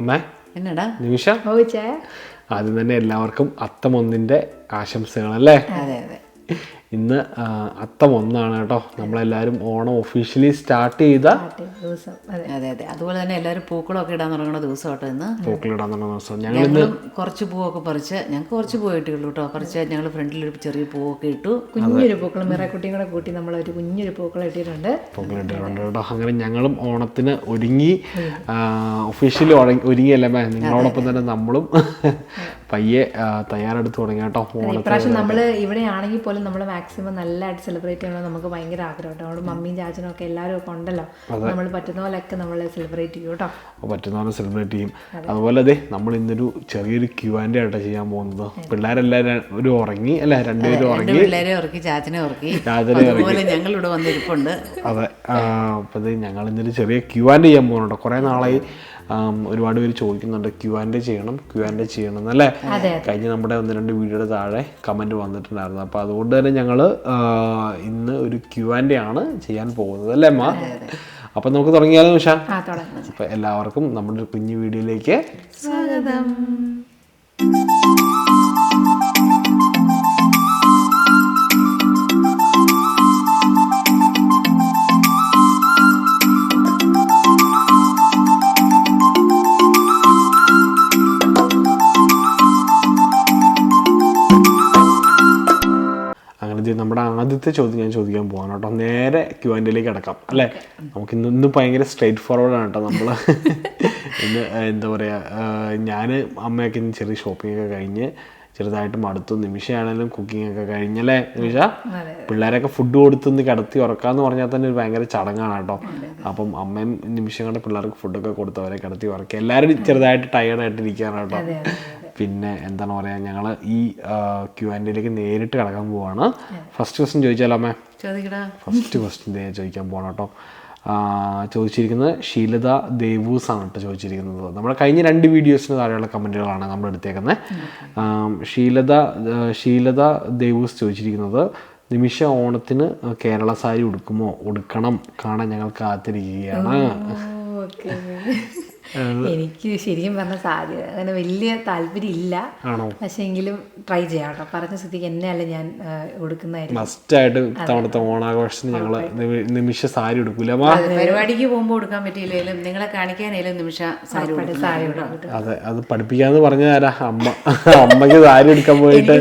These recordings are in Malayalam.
അമ്മേ എന്നടാ? നിമിഷ. ആദ്യം തന്നെ എല്ലാവർക്കും അത്തം ഒന്നിന്റെ ആശംസകൾ അല്ലേ ഇന്ന് അത്തം ഒന്നാണ് കേട്ടോ. നമ്മളെല്ലാവരും ഓണം ഒഫീഷ്യലി സ്റ്റാർട്ട് ചെയ്ത ദിവസം. അതെ. അതെ അതെ. അതുപോലെ തന്നെ എല്ലാവരും പൂക്കളൊക്കെ ഇടാൻ തുടങ്ങുന്ന ദിവസം കേട്ടോ ഇന്ന്. പൂക്കളിടാൻ തുടങ്ങുന്ന ദിവസം. ഞങ്ങൾ ഇന്ന് കുറച്ച് പൂവൊക്കെ പറിച്ച് ഞങ്ങൾക്ക് കുറച്ച് പൂവ് കിട്ടിയുള്ളൂ കേട്ടോ. കുറച്ച് ഞങ്ങൾ ഫ്രണ്ടിൽ ഒരു ചെറിയ പൂവൊക്കെ ഇട്ടു. കുഞ്ഞൊരു പൂക്കൾ മിറക്കുട്ടിയും കൂടെ കൂട്ടി നമ്മൾ ഒരു കുഞ്ഞൊരു പൂക്കൾ ഇട്ടിട്ടുണ്ട്. പൂക്കളിട്ടിട്ടുണ്ട് കേട്ടോ. അങ്ങനെ ഞങ്ങളും ഓണത്തിന് ഒരുങ്ങി ഒഫീഷ്യലി ഒരുങ്ങിയല്ലേ മേ നിങ്ങളോടൊപ്പം തന്നെ നമ്മളും പയ്യെ തയ്യാറെടുത്ത് തുടങ്ങി കേട്ടോ ഇപ്രാവശ്യം നമ്മൾ ഇവിടെ ആണെങ്കിൽ പോലും നമ്മൾ മാക്സിമം നല്ലതായിട്ട് സെലിബ്രേറ്റ് ചെയ്യണം നമുക്ക് ഭയങ്കര ആഗ്രഹം കേട്ടോ നമ്മുടെ മമ്മിയും ചാച്ചനും ഒക്കെ എല്ലാവരും ഒക്കെ ഉണ്ടല്ലോ. നമ്മൾ പറ്റുന്ന പോലെയൊക്കെ നമ്മൾ സെലിബ്രേറ്റ് ചെയ്യും കേട്ടോ. പറ്റുന്ന പോലെ സെലിബ്രേറ്റ് ചെയ്യും. അതുപോലെ അതെ നമ്മൾ ഇന്നൊരു ചെറിയൊരു ക്യൂ ആൻഡ് ആയിട്ടാണ് ചെയ്യാൻ പോകുന്നത്. പിള്ളേരെല്ലാവരും ഒരു ഉറങ്ങി അല്ല? രണ്ടുപേരും രണ്ട് ഉറങ്ങി. പിള്ളേരെ ഉറക്കി ചാച്ചനെ ഉറക്കി. ചാച്ചനെ അതുപോലെ ഞങ്ങൾ ഇവിടെ വന്നിരിപ്പുണ്ട്. അതെ. അപ്പം ഞങ്ങൾ ഇന്നൊരു ചെറിയ ക്യൂ ആൻഡ് ചെയ്യാൻ പോകുന്നുണ്ട്. കുറേ നാളായി ഒരുപാട് പേര് ചോദിക്കുന്നുണ്ട് ക്യു ആൻഡ് ചെയ്യണം ക്യു ആൻഡ് ചെയ്യണം എന്നല്ലേ? കഴിഞ്ഞ നമ്മുടെ ഒന്ന് രണ്ട് വീഡിയോയുടെ താഴെ കമന്റ് വന്നിട്ടുണ്ടായിരുന്നു. അപ്പോൾ അതുകൊണ്ട് തന്നെ ഞങ്ങൾ ഇന്ന് ഒരു ക്യു ആൻഡ് ആണ് ചെയ്യാൻ പോകുന്നത് അല്ലേ അമ്മ? അപ്പം നമുക്ക് തുടങ്ങിയാലോ നിഷ? അപ്പം എല്ലാവർക്കും നമ്മുടെ ഒരു കുഞ്ഞു വീഡിയോയിലേക്ക് സ്വാഗതം. ആദ്യത്തെ ചോദ്യം ഞാൻ ചോദിക്കാൻ പോവാണ് കേട്ടോ. നേരെ ക്യൂ ആൻഡിലേക്ക് കിടക്കാം അല്ലേ? നമുക്ക് ഇന്ന് ഇന്ന് ഭയങ്കര സ്ട്രേറ്റ് ഫോർവേഡ് ആണ് കേട്ടോ നമ്മൾ ഇന്ന് എന്താ പറയുക ഞാൻ അമ്മയൊക്കെ ഇന്ന് ചെറിയ ഷോപ്പിംഗ് ഒക്കെ കഴിഞ്ഞ് ചെറുതായിട്ട് മടുത്തു. നിമിഷമാണെങ്കിലും കുക്കിംഗ് ഒക്കെ കഴിഞ്ഞല്ലേ നിമിഷ? പിള്ളേരൊക്കെ ഫുഡ് കൊടുത്തൊന്ന് കിടത്തി ഉറക്കാന്ന് പറഞ്ഞാൽ തന്നെ ഒരു ഭയങ്കര ചടങ്ങാണ് കേട്ടോ. അപ്പം അമ്മയും നിമിഷം കണ്ട് പിള്ളേർക്ക് ഫുഡൊക്കെ കൊടുത്തവരെ കിടത്തി ഉറക്കുക എല്ലാവരും ചെറുതായിട്ട് ടയേർഡായിട്ട് ഇരിക്കാറാണ് കേട്ടോ. പിന്നെ എന്താണ് പറയാ ഞങ്ങൾ ഈ ക്യു ആൻഡിലേക്ക് നേരിട്ട് കിടക്കാൻ പോവാണ്. ഫസ്റ്റ് ക്വസ്റ്റ്യൻ ചോദിച്ചാലോ അമ്മേ? ചോദിക്കടാ. ഫസ്റ്റ് ക്വസ്റ്റ്യൻ ചോദിക്കാൻ പോകണം കേട്ടോ. ചോദിച്ചിരിക്കുന്നത് ശീലത ദേവൂസ് ആണ് കേട്ടോ ചോദിച്ചിരിക്കുന്നത്. നമ്മൾ കഴിഞ്ഞ രണ്ട് വീഡിയോസിന് താഴെയുള്ള കമന്റുകളാണ് നമ്മൾ എടുത്തേക്കുന്നത് ആം, ശീലത ശീലത ദേവൂസ് ചോദിച്ചിരിക്കുന്നത് നിമിഷ ഓണത്തിന് കേരള സാരി ഉടുക്കുമോ? ഉടുക്കണം. കാണാൻ ഞങ്ങൾ കാത്തിരിക്കുകയാണ്. എനിക്ക് ശരിക്കും പറഞ്ഞ സാധ്യത അങ്ങനെ വലിയ താല്പര്യം ഇല്ല ആണോ? പക്ഷെ എങ്കിലും ട്രൈ ചെയ്യാം കേട്ടോ. പറഞ്ഞ സ്ഥിതിക്ക് എന്നെയല്ല ഞാൻ ആ, കൊടുക്കുന്നതായിരിക്കും മസ്റ്റായിട്ട് തവണത്തെ ഓണാഘോഷത്തിന് ഞങ്ങൾ നിമിഷ സാരി എടുക്കൂല പരിപാടിക്ക് പോകുമ്പോൾ കൊടുക്കാൻ പറ്റിയില്ലെങ്കിലും നിങ്ങളെ കാണിക്കാനേലും നിമിഷ സാരി സാരി കൊടുക്കും അതെ അത് പഠിപ്പിക്കാന്ന് പറഞ്ഞ ആരാ? അമ്മ. അമ്മയ്ക്ക് സാരി എടുക്കാൻ പോയിട്ട്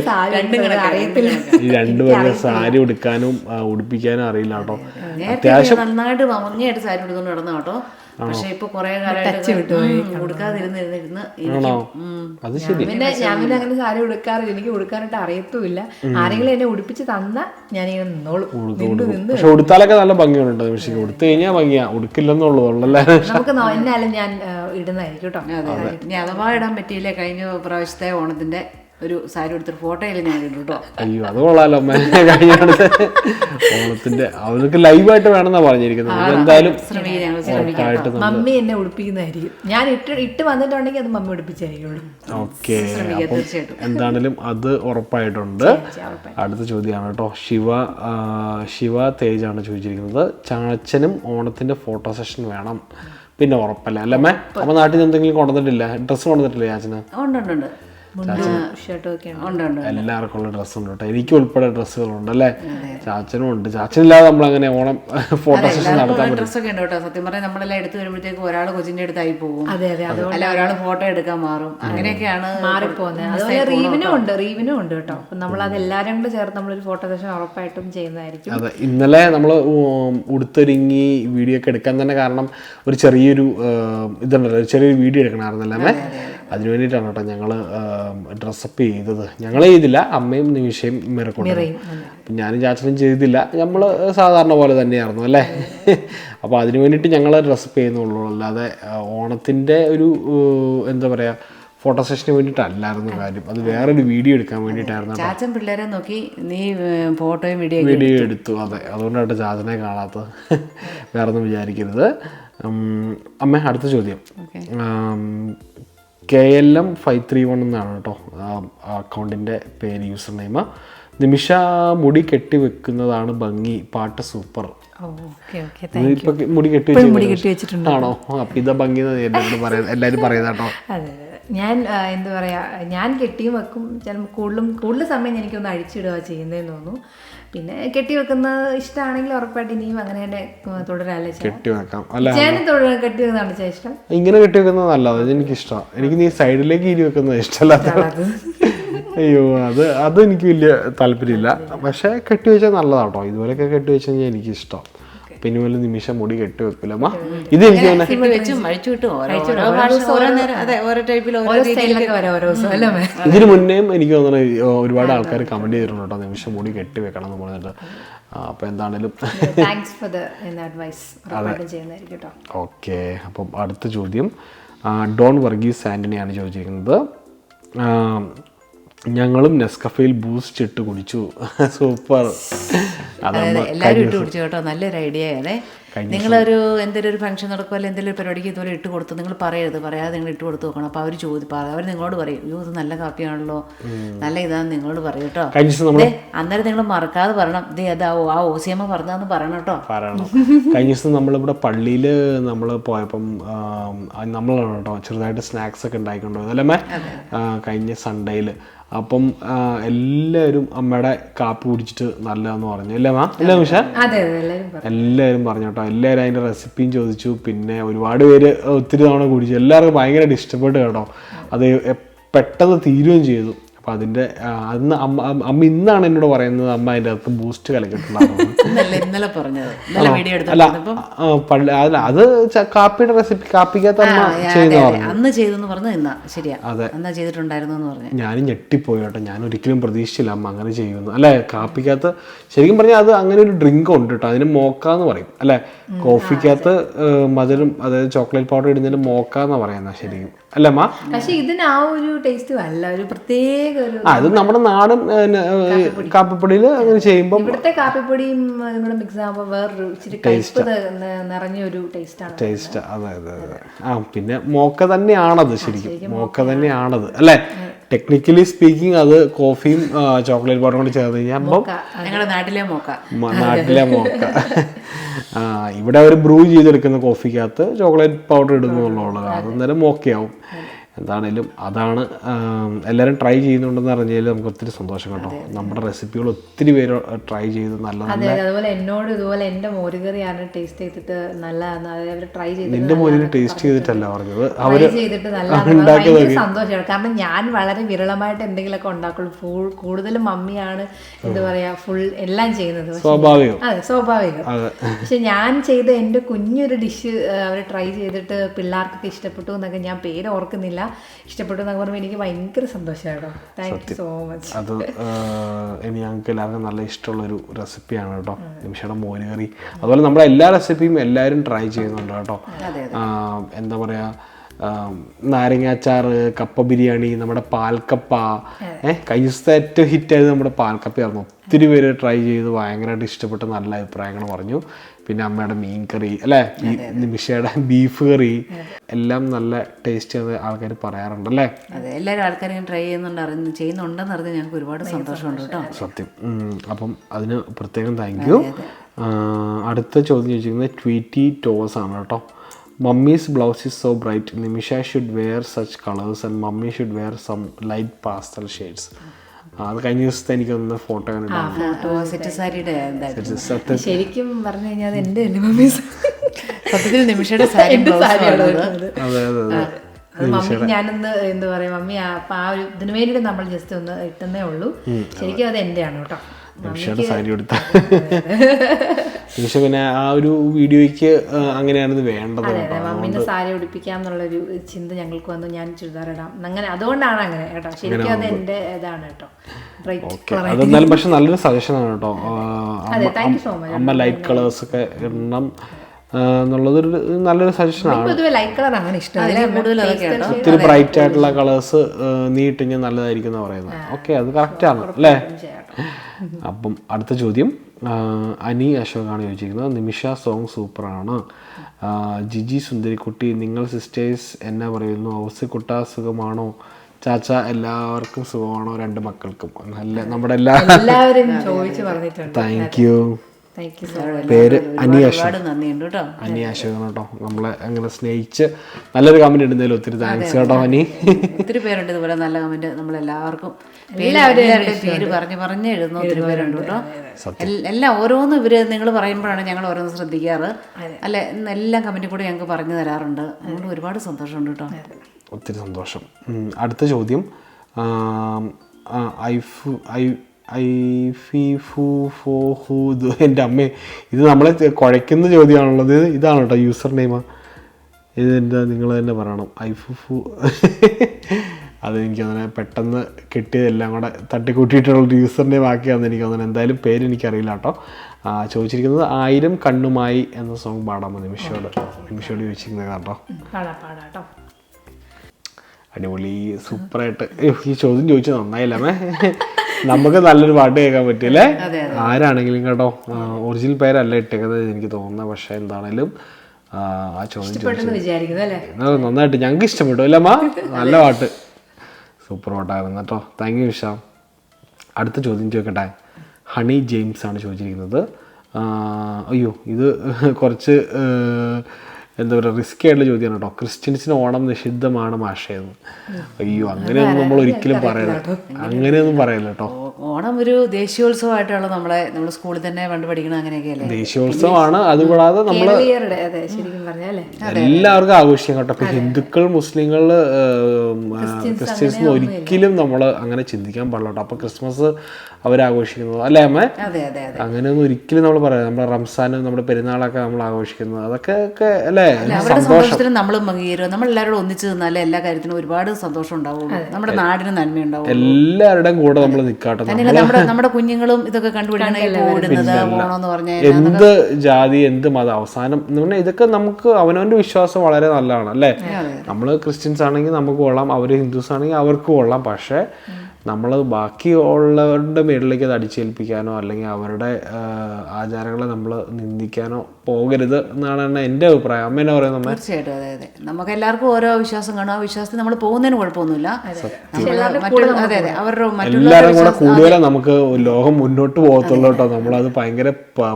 ഈ രണ്ടുപേരും സാരി എടുക്കാനും ഉടുപ്പിക്കാനും അറിയില്ല കേട്ടോ. അത്യാവശ്യം നന്നായിട്ട് ഭംഗിയായിട്ട് സാരി ഉടുക്കൊണ്ട് നടന്നു കേട്ടോ. പക്ഷെ ഇപ്പൊ കുറെ കാലമായിട്ട് ഉടുക്കാതിരുന്നിരുന്നിരുന്ന് എനിക്ക് പിന്നെ ഞാൻ പിന്നെ അങ്ങനെ സാരി ഉടുക്കാറില്ല. എനിക്ക് ഉടുക്കാനായിട്ട് അറിയത്തുമില്ല. ആരെങ്കിലും എന്നെ ഉടുപ്പിച്ച് തന്ന ഞാൻ നിന്നോളും. നിന്ന് നിന്ന് പക്ഷെ ഉടുത്താലൊക്കെ നല്ല ഭംഗിയുണ്ട് പക്ഷേ ഉടുത്തു കഴിഞ്ഞാൽ ഭംഗിയാ. ഉടുക്കില്ലെന്നുള്ളതുള്ളല്ലേ നമുക്ക് നോ- എന്നാലും ഞാൻ ഇടുന്നതായിരിക്കും കേട്ടോ. അതെ. അതെ. ഇനി അഥവാ ഇടാൻ പറ്റിയില്ലേ കഴിഞ്ഞ പ്രാവശ്യത്തെ ഓണത്തിന്റെ ഒരു സാരി എടുത്തൊരു ഫോട്ടോയിൽ ഞാൻ ഇടും കേട്ടോ അയ്യോ അത് കൊള്ളാലോ അമ്മ. ഓണത്തിന്റെ അവർക്ക് ലൈവായിട്ട് വേണമെന്നാ പറഞ്ഞിരിക്കുന്നത്. എന്തായാലും മമ്മി എന്നെ ഉടുപ്പിക്കുന്നതായിരിക്കും. ഞാൻ ഇട്ട് ഇട്ട് വന്നിട്ടുണ്ടെങ്കിൽ അത് മമ്മി ഉടുപ്പിച്ചായിരിക്കും ഓക്കെ. ശ്രമിക്കാം എന്താണെങ്കിലും അത് ഉറപ്പായിട്ടുണ്ട്. അടുത്ത ചോദ്യമാണ് കേട്ടോ. ശിവ ശിവ തേജ് ആണ് ചോദിച്ചിരിക്കുന്നത്. ചാച്ചനും ഓണത്തിന്റെ ഫോട്ടോ സെഷൻ വേണം. പിന്നെ ഉറപ്പല്ല അല്ലേ അപ്പൊ നാട്ടിൽ നിന്ന് എന്തെങ്കിലും കൊണ്ടുവന്നിട്ടില്ല? ഡ്രസ്സ് കൊണ്ടുവന്നിട്ടില്ല ചാച്ചന്? എല്ലാവർക്കും ഉള്ള ഡ്രസ്സുണ്ട് കേട്ടോ എനിക്ക് ഉൾപ്പെടെ ഡ്രസ്സുകളുണ്ട്. അല്ലേ? ചാച്ചനും ഉണ്ട് ചാച്ചനില്ലാതെ നമ്മൾ അങ്ങനെ ഓണം ഫോട്ടോ സെഷൻ നടത്താൻ ഡ്രസ്സൊക്കെ ഉണ്ട് കേട്ടോ. സത്യം പറഞ്ഞാൽ നമ്മളെല്ലാം എടുത്തു വരുമ്പോഴത്തേക്ക് ഒരാൾ കൊച്ചിന്റെ അടുത്തായി പോകും. അതെ അതെ. അത്. അല്ല ഒരാൾ ഫോട്ടോ എടുക്കാൻ മാറും. അങ്ങനെയൊക്കെയാണ് മാറിപ്പോകുന്നത് അതുപോലെ റീവിനും ഉണ്ട് റീവിനും ഉണ്ട് കേട്ടോ. അപ്പൊ നമ്മൾ അത് എല്ലാവരും കൂടെ ചേർത്ത് നമ്മളൊരു ഫോട്ടോ സെഷൻ ഉറപ്പായിട്ടും ചെയ്യുന്നതായിരിക്കും. അതെ. ഇന്നലെ നമ്മൾ ഉടുത്തൊരുങ്ങി വീഡിയോ ഒക്കെ എടുക്കാൻ തന്നെ കാരണം ഒരു ചെറിയൊരു ഇതുണ്ടല്ലോ ഒരു ചെറിയൊരു വീഡിയോ എടുക്കണമായിരുന്നല്ലേ അതിന് വേണ്ടിയിട്ടാണ് കേട്ടോ ഞങ്ങൾ ഡ്രസ്സപ്പ് ചെയ്തത്. ഞങ്ങൾ ചെയ്തില്ല അമ്മയും നിമിഷയും മിറക്കൊണ്ട് അപ്പം ഞാനും ചാച്ചനും ചെയ്തില്ല. നമ്മൾ സാധാരണ പോലെ തന്നെയായിരുന്നു അല്ലേ? അപ്പോൾ അതിന് വേണ്ടിയിട്ട് ഞങ്ങൾ ഡ്രസ്സപ്പ് ചെയ്യുന്നുള്ളൂ. അല്ലാതെ ഓണത്തിന്റെ ഒരു എന്താ പറയുക ഫോട്ടോ സെഷന് വേണ്ടിയിട്ടല്ലായിരുന്നു കാര്യം. അത് വേറൊരു വീഡിയോ എടുക്കാൻ വേണ്ടിയിട്ടായിരുന്നു. ചാച്ചൻ പിള്ളേരെ നോക്കി നീ ഫോട്ടോയും വീഡിയോ വീഡിയോ എടുത്തു. അതെ. അതുകൊണ്ടാണ് ചാച്ചനെ കാണാത്തത്. വേറെ ഒന്നും വിചാരിക്കരുത് അമ്മ അടുത്ത ചോദ്യം. K L M five three one എന്നാണ് കേട്ടോ. അക്കൗണ്ടിന്റെ പേര് യൂസർ നെയിം നിമിഷ മുടി കെട്ടി വെക്കുന്നതാണ് ഭംഗി. പാട്ട് സൂപ്പർ. ഇപ്പൊ മുടി കെട്ടി വെച്ചിട്ടുണ്ടാണോ അപ്പൊ ഇതാ വെച്ചിട്ടുണ്ട്. ആണോ? അപ്പിത ഭംഗി എല്ലാരും പറയുന്നോ ഞാൻ എന്താ പറയാ ഞാൻ കെട്ടിയും വെക്കും. ചില കൂടുതലും കൂടുതൽ സമയം എനിക്കൊന്ന് അഴിച്ചിടുക ചെയ്യുന്നതെന്ന് തോന്നുന്നു. പിന്നെ കെട്ടി വെക്കുന്നത് ഇഷ്ടമാണെങ്കിൽ ഉറപ്പായിട്ട് ഇനിയും അങ്ങനെ തന്നെ തുടരാല്ലേ കെട്ടിവെക്കാം. കെട്ടി വെക്കാം അല്ല ഞാൻ തുടർ കെട്ടി വെക്കുന്നതാണ് ചേ ഇഷ്ടം. ഇങ്ങനെ കെട്ടി വെക്കുന്നത് നല്ലത് അത് എനിക്ക് ഇഷ്ടം എനിക്ക് നീ സൈഡിലേക്ക് ഇരി വെക്കുന്നത് ഇഷ്ടമല്ലാത്ത അയ്യോ അത് അത് എനിക്ക് വലിയ താല്പര്യമില്ല. പക്ഷേ കെട്ടിവെച്ചാൽ നല്ലതാട്ടോ. ഇതുപോലെയൊക്കെ കെട്ടി വെച്ച് കഴിഞ്ഞാൽ എനിക്ക് ഇഷ്ടം പിന്നെ വല്ല നിമിഷം മുടി കെട്ടി വെക്കില്ലമ്മ ഇത് എനിക്ക് തന്നെ കെട്ടി വെച്ചും അഴിച്ചു വിട്ടും ഓരോ ഓരോ ഓരോ നേരം അതെ ഓരോ ടൈപ്പിൽ ഓരോ ഓരോ സ്റ്റൈലിലൊക്കെ വരാം അല്ലേ? മേ ഇതിന് മുന്നേയും എനിക്ക് തോന്നുന്നു ഒരുപാട് ആൾക്കാർ കമന്റ് ചെയ്തിട്ടുണ്ട് കേട്ടോ നിമിഷം മുടി കെട്ടി വെക്കണം എന്ന് പറഞ്ഞിട്ട്. അപ്പൊ എന്താണേലും താങ്ക്സ് ഫോർ ദ അഡ്വൈസ് ഉറപ്പായിട്ടും കേട്ടോ. ഓക്കെ അപ്പം അടുത്ത ചോദ്യം ഡോൺ വർഗീസ് ആന്റണിയാണ് ചോദിച്ചിരിക്കുന്നത്. ഞങ്ങളും നെസ്കഫയിൽ ബൂസ്റ്റ് ഇട്ട് കുടിച്ചു. സൂപ്പർ. അതെ എല്ലാവരും ഇട്ട് കുടിച്ചു കേട്ടോ. നല്ലൊരു ഐഡിയ അതെ നിങ്ങളൊരു എന്തെങ്കിലും ഒരു ഫംഗ്ഷൻ നടക്കുക അല്ലെങ്കിൽ എന്തെങ്കിലും ഒരു പരിപാടിക്ക് ഇതുപോലെ ഇട്ട് കൊടുത്തു നിങ്ങൾ പറയരുത്. പറയാതെ നിങ്ങൾ ഇട്ട് കൊടുത്ത് നോക്കണം. അപ്പോൾ അവർ ചോദിക്കും അവർ നിങ്ങളോട് പറയും അയ്യോ ഇത് നല്ല കാപ്പിയാണല്ലോ. നല്ല ഇതാണ് നിങ്ങളോട് പറയും കേട്ടോ. അന്നേരം നിങ്ങൾ മറക്കാതെ പറയണം. ദേ അതാ ഓ, ആ ഓസിയമ്മ പറഞ്ഞതെന്ന് പറയണം കേട്ടോ. പറയണം. കഴിഞ്ഞ ദിവസം നമ്മളിവിടെ പള്ളിയിൽ നമ്മൾ പോയപ്പം നമ്മളാണ് കേട്ടോ ചെറുതായിട്ട് സ്നാക്സ് ഒക്കെ അല്ലേ അമ്മേ? കഴിഞ്ഞ സൺഡേയിൽ അപ്പം എല്ലാരും എല്ലാവരും അമ്മയുടെ കാപ്പി കുടിച്ചിട്ട് നല്ലതെന്ന് പറഞ്ഞു. അല്ലേ മാ? അല്ലേ മിഷ എല്ലാവരും പറഞ്ഞു കേട്ടോ. എല്ലാവരും അതിന്റെ റെസിപ്പിയും ചോദിച്ചു. പിന്നെ ഒരുപാട് പേര് ഒത്തിരി തവണ കുടിച്ചു. എല്ലാവർക്കും ഭയങ്കരമായിട്ട് ഇഷ്ടപ്പെട്ടു കേട്ടോ. അത് പെട്ടെന്ന് തീരുകയും ചെയ്തു. അപ്പം അതിന്റെ അന്ന് അമ്മ അമ്മ- ഇന്നാണ് എന്നോട് പറയുന്നത്. അമ്മ അതിന്റെ അകത്ത് ബൂസ്റ്റ് കലക്കിയിട്ടുണ്ടായിരുന്നു ഇന്നലെ ഇന്നലെ പറഞ്ഞത്. ഇന്നലെ വീഡിയോ അല്ല എടുത്തപ്പോൾ അത് കാപ്പിയുടെ റെസിപ്പി കാപ്പിക്കകത്ത് അന്ന് ചെയ്തെന്ന് പറഞ്ഞു ഇന്നാ. ശരിയാ. അതെ. അന്നാ ചെയ്തിട്ടുണ്ടായിരുന്നു എന്ന് പറഞ്ഞു. ഞാനും ഞെട്ടിപ്പോയി കേട്ടോ. ഞാൻ ഒരിക്കലും പ്രതീക്ഷിച്ചില്ല അമ്മ അങ്ങനെ ചെയ്യുന്നു അല്ലെ കാപ്പിക്കകത്ത് ശരിക്കും പറഞ്ഞാൽ അത് അങ്ങനെ ഒരു ഡ്രിങ്ക് ഉണ്ട് കേട്ടോ. അതിന് മോക്ക എന്ന് പറയും. അല്ലെ കോഫിക്കകത്ത് മധുരം അതായത് ചോക്ലേറ്റ് പൗഡർ ഇടുന്നതിന് മോക്ക എന്ന് പറയുന്നത് ശരിക്കും. അല്ലേ അമ്മ? പക്ഷെ ഇതിന് ആ ഒരു ടേസ്റ്റ് അല്ല. ഒരു പ്രത്യേക ഇത് നമ്മുടെ നാടൻ കാപ്പിപ്പൊടിയിൽ അങ്ങനെ ചെയ്യുമ്പോൾ ഇവിടുത്തെ കാപ്പിപ്പൊടിയും അതും കൂടെ മിക്സ് ആകുമ്പോൾ വേറൊരു ഇച്ചിരി കയ്പ് നിറഞ്ഞ ഒരു ടേസ്റ്റ് ടേസ്റ്റ് അതെ അതെ അതെ. ആ പിന്നെ മോക്ക തന്നെയാണത് ശരിക്കും. മോക്ക തന്നെയാണത്. അല്ലേ? ടെക്നിക്കലി സ്പീക്കിംഗ് അത് കോഫിയും ചോക്ലേറ്റ് പൗഡറും കൂടി ചേർന്ന് കഴിഞ്ഞാൽ ഞങ്ങളുടെ നാട്ടിലെ മോക്ക. നാട്ടിലെ മോക്ക. ആ ഇവിടെ അവർ ബ്രൂ ചെയ്തെടുക്കുന്ന കോഫിക്കകത്ത് ചോക്ലേറ്റ് പൗഡർ ഇടുന്നുള്ളതാണ്. അന്നേരം മോക്കയാവും. എന്താണേലും അതാണ് എല്ലാവരും ട്രൈ ചെയ്യുന്നുണ്ടെന്ന് അറിഞ്ഞാൽ നമുക്ക് ഒത്തിരി സന്തോഷം കേട്ടോ. നമ്മുടെ റെസിപ്പികൾ ഒത്തിരി പേര് ട്രൈ ചെയ്ത് നല്ല നല്ല അതുപോലെ എന്നോട് ഇതുപോലെ എന്റെ മോരുകറി ആണ് ടേസ്റ്റ് ചെയ്തിട്ട് നല്ല ട്രൈ ചെയ്ത് നിന്റെ മോനിന് ടേസ്റ്റ് ചെയ്തിട്ടല്ല പറഞ്ഞത്. അവർ അവർ ചെയ്തിട്ട് നല്ല സന്തോഷമാണ് കാരണം ഞാൻ വളരെ വിരളമായിട്ട് എന്തെങ്കിലുമൊക്കെ ഉണ്ടാക്കുള്ളൂ. ഫുൾ കൂടുതലും മമ്മിയാണ് എന്താ പറയാ ഫുൾ എല്ലാം ചെയ്യുന്നത്. സ്വാഭാവികം. അതെ സ്വാഭാവികം. പക്ഷെ ഞാൻ ചെയ്ത എന്റെ കുഞ്ഞൊരു ഡിഷ് അവർ ട്രൈ ചെയ്തിട്ട് പിള്ളേർക്കൊക്കെ ഇഷ്ടപ്പെട്ടു എന്നൊക്കെ ഞാൻ പേര് ഓർക്കുന്നില്ല. ഇഷ്ടപ്പെട്ടു എന്നൊക്കെ പറയുമ്പോൾ എനിക്ക് ഭയങ്കര സന്തോഷമായിട്ടോ താങ്ക് യു സോ മച്ച് അത് ഇനി ഞങ്ങൾക്ക് എല്ലാവർക്കും നല്ല ഇഷ്ടമുള്ളൊരു റെസിപ്പിയാണ് കേട്ടോ. നിമിഷയുടെ മോരുകറി അതുപോലെ നമ്മുടെ എല്ലാ റെസിപ്പിയും എല്ലാവരും ട്രൈ ചെയ്യുന്നുണ്ട് കേട്ടോ. എന്താ പറയുക നാരങ്ങാച്ചാർ നാരങ്ങാച്ചാറ് കപ്പ ബിരിയാണി നമ്മുടെ പാൽക്കപ്പ. ഏഹ് ദിവസത്തെ ഏറ്റവും ഹിറ്റായത് നമ്മുടെ പാൽക്കപ്പയായിരുന്നു. ഒത്തിരി പേര് ട്രൈ ചെയ്ത് ഭയങ്കരമായിട്ട് ഇഷ്ടപ്പെട്ട് നല്ല അഭിപ്രായങ്ങൾ പറഞ്ഞു. പിന്നെ അമ്മയുടെ മീൻ കറി അല്ലേ? ഈ നിമിഷയുടെ ബീഫ് കറി. എല്ലാം നല്ല ടേസ്റ്റ് ആൾക്കാർ പറയാറുണ്ട് അല്ലേ? അതെ എല്ലാവരും ആൾക്കാരും ട്രൈ ചെയ്യുന്നുണ്ട് അറിഞ്ഞ് ചെയ്യുന്നുണ്ടെന്ന് അറിഞ്ഞ് ഞങ്ങൾക്ക് ഒരുപാട് സന്തോഷമുണ്ട് കേട്ടോ. സത്യം. അപ്പം അതിന് പ്രത്യേകം താങ്ക് യു അടുത്ത ചോദ്യം ചോദിച്ചിരിക്കുന്നത് ട്വീറ്റി ടോസ് ആണ് കേട്ടോ. Mummy's blouse is so bright Nimisha should wear such colours and mummy should wear some light pastel shades അത് കഴിഞ്ഞ ദിവസത്തെ എനിക്കൊന്ന് ഫോട്ടോ ഫോട്ടോ സെറ്റ് സാരിയുടെ ശരിക്കും പറഞ്ഞു കഴിഞ്ഞാൽ സത്യത്തിൽ നിമിഷയുടെ സാരി ബ്ലൗസ് വരുന്നത്. അതെ അതെ അതെ. അത് മമ്മി ഞാനൊന്ന് എന്താ പറയാ മമ്മി ആ- അപ്പൊ ആ ഒരു ഇതിനു വേണ്ടിയിട്ട് നമ്മൾ ജസ്റ്റ് ഒന്ന് ഇട്ടുന്നേ ഉള്ളൂ. ശരിക്കും അത് എന്റെയാണ് കേട്ടോ. നിമിഷയുടെ സാരി കൊടുത്ത നിമിഷ പിന്നെ ആ ഒരു വീഡിയോയ്ക്ക് അങ്ങനെയാണിത് വേണ്ടത് കേട്ടോ. മമ്മീന്റെ സാരി ഉടുപ്പിക്കാം എന്നുള്ളൊരു ചിന്ത ഞങ്ങൾക്ക് വന്നു. ഞാൻ ചുരിദാർ ഇടാം. അങ്ങനെ അതുകൊണ്ടാണ് അങ്ങനെ കേട്ടോ. ശരിക്കും അത് എന്റെ ഇതാണ് കേട്ടോ. ഓക്കെ. അതെന്നാലും പക്ഷെ നല്ലൊരു സജഷനാണ് കേട്ടോ. അതെ അമ്മ- സോ മച്ച് അമ്മ ലൈറ്റ് കളേഴ്സ് ഒക്കെ ഇടണം ആ, എന്നുള്ളതൊരു നല്ലൊരു സജഷനാണ് ആണ്. കേട്ടോ ഒത്തിരി ബ്രൈറ്റ് ആയിട്ടുള്ള കളേഴ്സ് നീ ഇട്ടുകഴിഞ്ഞാൽ നല്ലതായിരിക്കും എന്ന് പറയുന്നത്. ഓക്കെ അത് കറക്റ്റ് ആണ് അല്ലേ? അപ്പം അടുത്ത ചോദ്യം അനി അശോകാണ് ചോദിച്ചിരിക്കുന്നത്. നിമിഷ സോങ് സൂപ്പറാണ് ജിജി സുന്ദരിക്കുട്ടി നിങ്ങൾ സിസ്റ്റേഴ്സ് എന്നാ പറയുന്നു. ഔസിക്കുട്ട സുഖമാണോ? ചാച്ച എല്ലാവർക്കും സുഖമാണോ? രണ്ട് മക്കൾക്കും. നല്ല നമ്മുടെ എല്ലാ എല്ലാവരും ചോദിച്ചു പറഞ്ഞിട്ടുണ്ട്. താങ്ക് താങ്ക് യു പേര് അനി ഒരുപാട് നന്ദിയുണ്ട് കേട്ടോ. അനി അശോകൻ കേട്ടോ. നമ്മളെ അങ്ങനെ സ്നേഹിച്ച് നല്ലൊരു കമന്റ് ഇടുന്നതിൽ ഒത്തിരി താങ്ക്സ് കേട്ടോ അനി ഒത്തിരി പേരുണ്ട് ഇതുപോലെ നല്ല കമന്റ് നമ്മൾ എല്ലാവർക്കും പേര് പറഞ്ഞ് പറഞ്ഞ് എഴുതുന്ന ഒത്തിരി പേരുണ്ട് കേട്ടോ. എല്ലാം ഓരോന്നും ഇവർ നിങ്ങൾ പറയുമ്പോഴാണ് ഞങ്ങൾ ഓരോന്ന് ശ്രദ്ധിക്കാറ്. അല്ല? എല്ലാം കമന്റിൽ കൂടെ ഞങ്ങൾക്ക് പറഞ്ഞു തരാറുണ്ട്. അതുകൊണ്ട് ഒരുപാട് സന്തോഷമുണ്ട് കേട്ടോ. ഒത്തിരി സന്തോഷം. അടുത്ത ചോദ്യം. ഐഫു ഐ ഐഫി ഫു ഫോ ഹു ദു എന്റെ അമ്മ. ഇത് നമ്മളെ കുഴയ്ക്കുന്ന ചോദ്യമാണുള്ളത്. ഇത് ഇതാണ് കേട്ടോ യൂസർ നെയിമാ ഇത് എന്താ നിങ്ങൾ തന്നെ പറയണം. ഐ ഫു ഫു അതെനിക്ക് അങ്ങനെ പെട്ടെന്ന് കിട്ടിയതെല്ലാം കൂടെ തട്ടിക്കൂട്ടിയിട്ടുള്ള യൂസർ നെയിം ആക്കിയാന്ന് എനിക്ക് തോന്നുന്നത് എന്തായാലും പേര് എനിക്കറിയില്ല കേട്ടോ. ചോദിച്ചിരിക്കുന്നത് ആയിരം കണ്ണുമായി എന്ന സോങ് പാടാമോ നിമിഷയോട്. നിമിഷയോട് ചോദിച്ചിരിക്കുന്നത് കേട്ടോ. അടിപൊളി സൂപ്പറായിട്ട് ഈ ചോദ്യം ചോദിച്ചത് നന്നായില്ലമ്മേ നമുക്ക് നല്ലൊരു പാട്ട് കേൾക്കാൻ പറ്റില്ലേ ആരാണെങ്കിലും കേട്ടോ ഒറിജിനൽ പേരല്ല ഇട്ടേക്കുന്നത് എനിക്ക് തോന്നുന്നത് പക്ഷെ എന്താണേലും ആ, ചോദ്യം നന്നായിട്ട് ഞങ്ങൾക്ക് ഇഷ്ടപ്പെട്ടു അല്ലേ അമ്മ? നല്ല പാട്ട്. സൂപ്പർ പാട്ടായിരുന്നു കേട്ടോ. താങ്ക് യു വിശാം അടുത്ത ചോദ്യം ചോദിക്കട്ടെ? ഹണി ജെയിംസ് ആണ് ചോദിച്ചിരിക്കുന്നത്. അയ്യോ ഇത് കുറച്ച് എന്താ പറയുക റിസ്ക് ആയിട്ടുള്ള ചോദ്യമാണ് കേട്ടോ. ക്രിസ്ത്യൻസിന് ഓണം നിഷിദ്ധമാണ് മാഷയെന്ന് അയ്യോ അങ്ങനെയൊന്നും നമ്മൾ ഒരിക്കലും പറയല അങ്ങനെയൊന്നും പറയല്ല കേട്ടോ. ഓണം ഒരു ദേശീയോത്സവമായിട്ടുള്ള നമ്മളെ നമ്മുടെ സ്കൂളിൽ തന്നെ പണ്ട് പഠിക്കണം അങ്ങനെയൊക്കെ അല്ലേ? ദേശീയോത്സവമാണ്. അതുകൂടാതെ നമ്മൾ എല്ലാവർക്കും ആഘോഷിക്കാം കേട്ടോ. ഇപ്പൊ ഹിന്ദുക്കൾ മുസ്ലിങ്ങൾ ക്രിസ്ത്യൻസ് ഒരിക്കലും നമ്മൾ അങ്ങനെ ചിന്തിക്കാൻ പാടില്ല കേട്ടോ. അപ്പൊ ക്രിസ്മസ് അവരാഘോഷിക്കുന്നത് അല്ലേ അമ്മ? അങ്ങനെയൊന്നും ഒരിക്കലും നമ്മൾ പറയാം. നമ്മുടെ റംസാനും നമ്മുടെ പെരുന്നാളൊക്കെ നമ്മൾ ആഘോഷിക്കുന്നത്. അതൊക്കെ ഒക്കെ അല്ലേ? സന്തോഷത്തിനും സന്തോഷത്തിന് നമ്മളും പങ്കുചേരും നമ്മൾ എല്ലാവരോടും ഒന്നിച്ച് നിന്നാലേ എല്ലാ കാര്യത്തിനും ഒരുപാട് സന്തോഷം ഉണ്ടാവും നമ്മുടെ നാടിന് നന്മയുണ്ടാവും എല്ലാവരുടെയും കൂടെ നമ്മൾ നിൽക്കാട്ടോ നമ്മുടെ നമ്മുടെ കുഞ്ഞുങ്ങളും ഇതൊക്കെ കണ്ടുപിടിക്കണ ഈ ഓടുന്നത് പോണോന്ന് പറഞ്ഞാൽ എന്ത് ജാതി എന്ത് മതം അവസാനം എന്ന് പറഞ്ഞാൽ ഇതൊക്കെ നമുക്ക് അവനവന്റെ വിശ്വാസം വളരെ നല്ലതാണ് അല്ലേ? നമ്മൾ ക്രിസ്ത്യൻസ് ആണെങ്കിൽ നമുക്ക് കൊള്ളാം അവർ ഹിന്ദുസ് ആണെങ്കിൽ അവർക്ക് കൊള്ളാം പക്ഷേ നമ്മൾ ബാക്കിയുള്ളവരുടെ മേളിലേക്ക് അത് അടിച്ചേൽപ്പിക്കാനോ അല്ലെങ്കിൽ അവരുടെ ആചാരങ്ങളെ നമ്മൾ നിന്ദിക്കാനോ പോകരുത് എന്നാണ് എന്നെ എന്റെ അഭിപ്രായം. അമ്മ എന്നാ പറയുന്നത് തീർച്ചയായിട്ടും അതെ അതെ. നമുക്ക് എല്ലാവർക്കും ഓരോ വിശ്വാസം കാണും. ആ വിശ്വാസത്തിൽ നമ്മൾ പോകുന്നതിന് കുഴപ്പമൊന്നുമില്ല. അതെ അതെ. അവരുടെ എല്ലാവരും കൂടെ കൂടുതലും നമുക്ക് ലോകം മുന്നോട്ട് പോകത്തുള്ളൂ കേട്ടോ. നമ്മളത് ഭയങ്കര